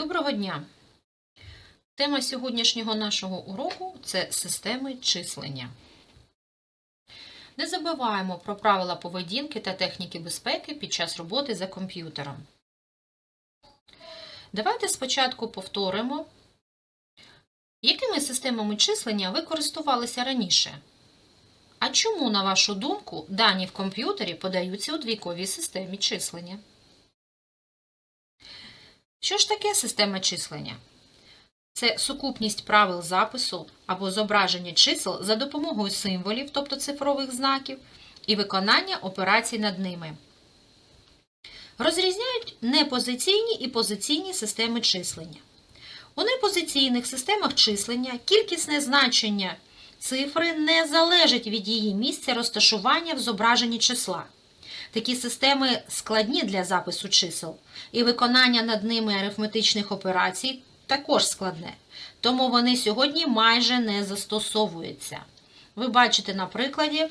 Доброго дня! Тема сьогоднішнього нашого уроку це системи числення. Не забуваємо про правила поведінки та техніки безпеки під час роботи за комп'ютером. Давайте спочатку повторимо, якими системами числення ви користувалися раніше. А чому, на вашу думку, дані в комп'ютері подаються у двійковій системі числення? Що ж таке система числення? Це сукупність правил запису або зображення чисел за допомогою символів, тобто цифрових знаків, і виконання операцій над ними. Розрізняють непозиційні і позиційні системи числення. У непозиційних системах числення кількісне значення цифри не залежить від її місця розташування в зображенні числа. Такі системи складні для запису чисел, і виконання над ними арифметичних операцій також складне, тому вони сьогодні майже не застосовуються. Ви бачите на прикладі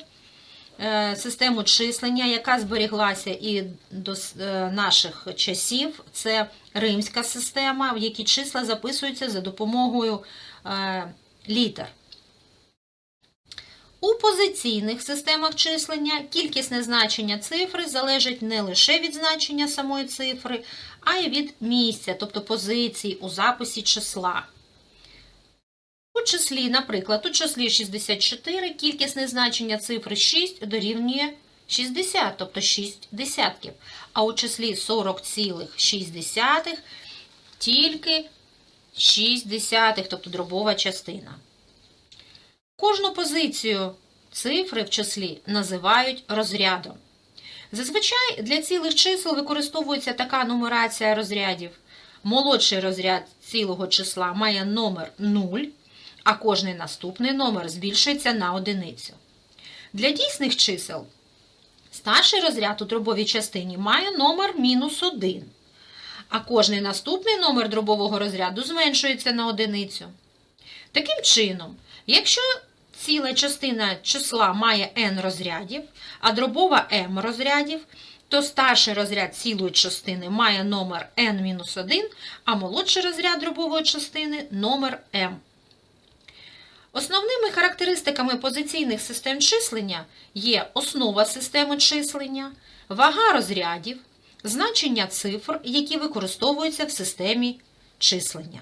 е, систему числення, яка зберіглася і до е, наших часів. Це римська система, в якій числа записуються за допомогою е, літер. У позиційних системах числення кількісне значення цифри залежить не лише від значення самої цифри, а й від місця, тобто позиції у записі числа. У числі, наприклад, у числі 64 кількісне значення цифри 6 дорівнює 60, тобто 6 десятків. А у числі 40,6 тільки 6 десятих, тобто дробова частина. Кожну позицію цифри в числі називають розрядом. Зазвичай для цілих чисел використовується така нумерація розрядів. Молодший розряд цілого числа має номер 0, а кожний наступний номер збільшується на одиницю. Для дійсних чисел старший розряд у дробовій частині має номер мінус 1, а кожний наступний номер дробового розряду зменшується на одиницю. Таким чином, якщо ціла частина числа має n розрядів, а дробова m розрядів, то старший розряд цілої частини має номер n-1, а молодший розряд дробової частини номер m. Основними характеристиками позиційних систем числення є основа системи числення, вага розрядів, значення цифр, які використовуються в системі числення.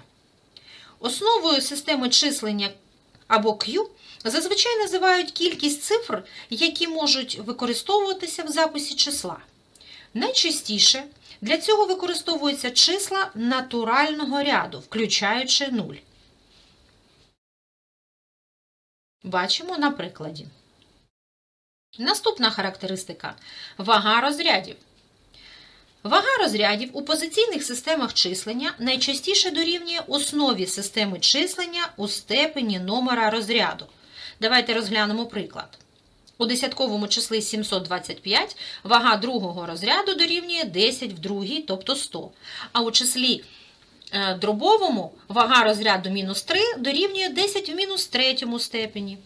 Основою системи числення або Q зазвичай називають кількість цифр, які можуть використовуватися в записі числа. Найчастіше для цього використовуються числа натурального ряду, включаючи 0. Бачимо на прикладі. Наступна характеристика вага розрядів. Вага розрядів у позиційних системах числення найчастіше дорівнює основі системи числення у степені номера розряду. Давайте розглянемо приклад. У десятковому числі 725 вага другого розряду дорівнює 10 в другій, тобто 100. А у числі е, дробовому вага розряду мінус 3 дорівнює 10 в мінус третьому степені.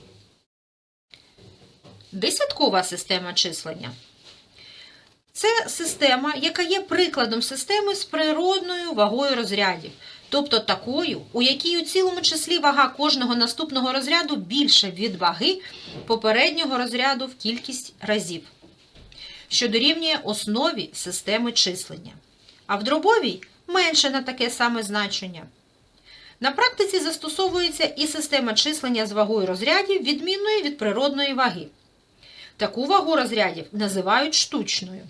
Десяткова система числення. Це система, яка є прикладом системи з природною вагою розрядів, тобто такою, у якій у цілому числі вага кожного наступного розряду більше від ваги попереднього розряду в кількість разів, що дорівнює основі системи числення. А в дробовій менше на таке саме значення. На практиці застосовується і система числення з вагою розрядів, відмінної від природної ваги. Таку вагу розрядів називають штучною.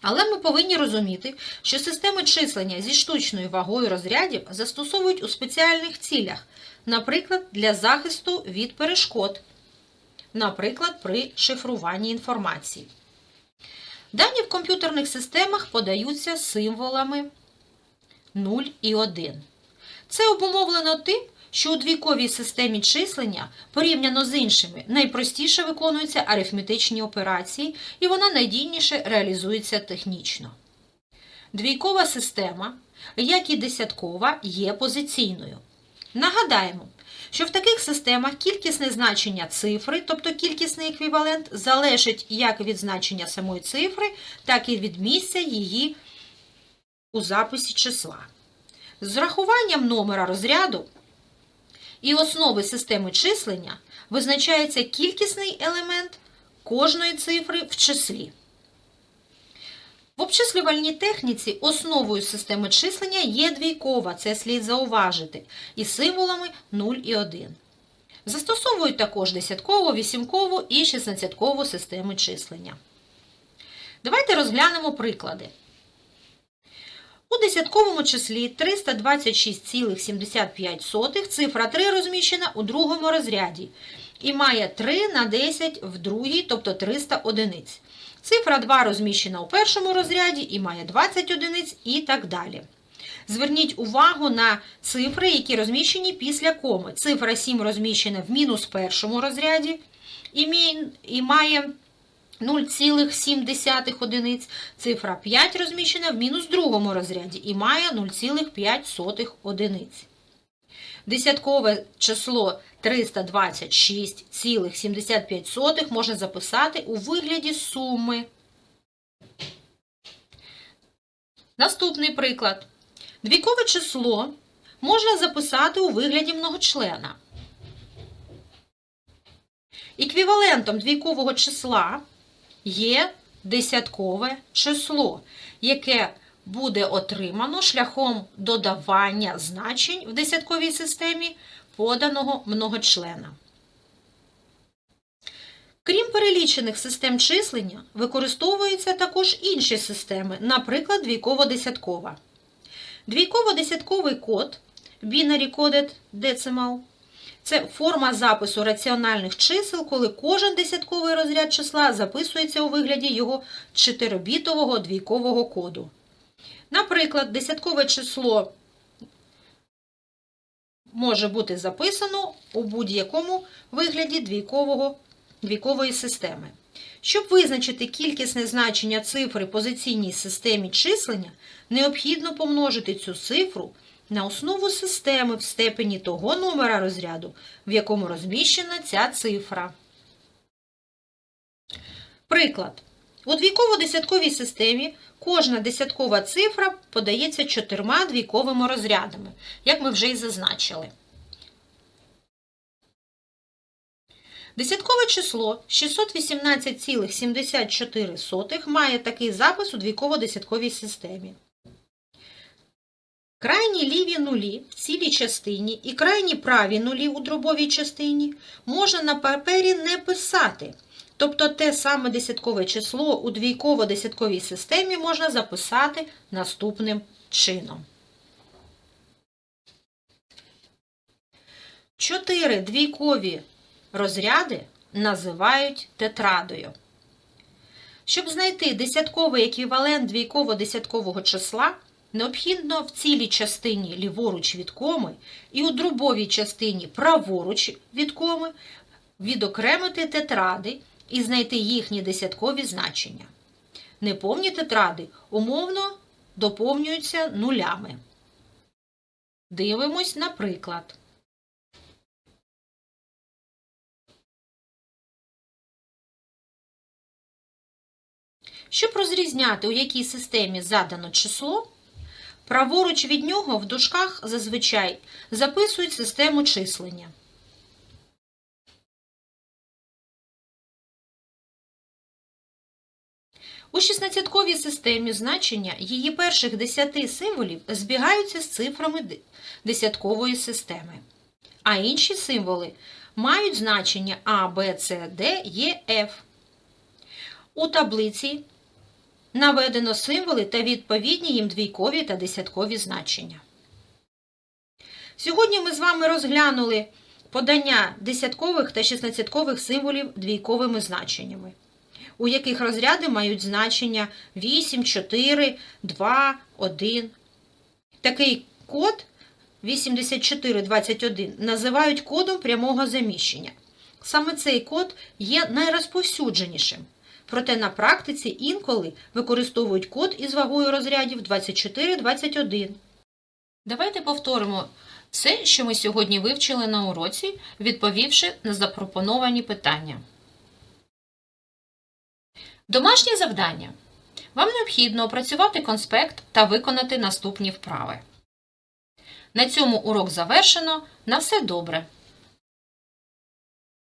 Але ми повинні розуміти, що системи числення зі штучною вагою розрядів застосовують у спеціальних цілях, наприклад, для захисту від перешкод, наприклад, при шифруванні інформації. Дані в комп'ютерних системах подаються символами 0 і 1. Це обумовлено тим, що у двійковій системі числення, порівняно з іншими, найпростіше виконуються арифметичні операції, і вона найдійніше реалізується технічно. Двійкова система, як і десяткова, є позиційною. Нагадаємо, що в таких системах кількісне значення цифри, тобто кількісний еквівалент, залежить як від значення самої цифри, так і від місця її у записі числа. З врахуванням номера розряду і основи системи числення визначається кількісний елемент кожної цифри в числі. В обчислювальній техніці основою системи числення є двійкова, це слід зауважити, із символами 0 і 1. Застосовують також десяткову, вісімкову і шістнадцяткову системи числення. Давайте розглянемо приклади. У десятковому числі 326,75 цифра 3 розміщена у другому розряді і має 3 на 10 в другій, тобто 300 одиниць. Цифра 2 розміщена у першому розряді і має 20 одиниць і так далі. Зверніть увагу на цифри, які розміщені після коми. Цифра 7 розміщена в мінус першому розряді і має 0,7 одиниць. Цифра 5 розміщена в мінус другому розряді і має 0,5 одиниць. Десяткове число 326,75 можна записати у вигляді суми. Наступний приклад. Двійкове число можна записати у вигляді многочлена. Еквівалентом двійкового числа є десяткове число, яке буде отримано шляхом додавання значень в десятковій системі поданого многочлена. Крім перелічених систем числення, використовуються також інші системи, наприклад, двійково-десяткова. Двійково-десятковий код Binary Coded Decimal – це форма запису раціональних чисел, коли кожен десятковий розряд числа записується у вигляді його 4-бітового двійкового коду. Наприклад, десяткове число може бути записано у будь-якому вигляді двійкового, двійкової системи. Щоб визначити кількісне значення цифри позиційній системі числення, необхідно помножити цю цифру на основу системи в степені того номера розряду, в якому розміщена ця цифра. Приклад. У двійково-десятковій системі кожна десяткова цифра подається чотирма двійковими розрядами, як ми вже й зазначили. Десяткове число 618,74 має такий запис у двійково-десятковій системі. Крайні ліві нулі в цілій частині і крайні праві нулі у дробовій частині можна на папері не писати. Тобто те саме десяткове число у двійково-десятковій системі можна записати наступним чином. Чотири двійкові розряди називають тетрадою. Щоб знайти десятковий еквівалент двійково-десяткового числа, необхідно в цілій частині ліворуч від коми і у дробовій частині праворуч від коми відокремити тетради і знайти їхні десяткові значення. Неповні тетради умовно доповнюються нулями. Дивимось на приклад. Щоб розрізняти, у якій системі задано число, праворуч від нього в дужках зазвичай записують систему числення. У 16-ковій системі значення її перших 10 символів збігаються з цифрами десяткової системи, а інші символи мають значення А, Б, С, Д, Е, Ф. У таблиці наведено символи та відповідні їм двійкові та десяткові значення. Сьогодні ми з вами розглянули подання десяткових та шістнадцяткових символів двійковими значеннями, у яких розряди мають значення 8, 4, 2, 1. Такий код 8421 називають кодом прямого заміщення. Саме цей код є найрозповсюдженішим. Проте на практиці інколи використовують код із вагою розрядів 24-21. Давайте повторимо все, що ми сьогодні вивчили на уроці, відповівши на запропоновані питання. Домашнє завдання. Вам необхідно опрацювати конспект та виконати наступні вправи. На цьому урок завершено. На все добре!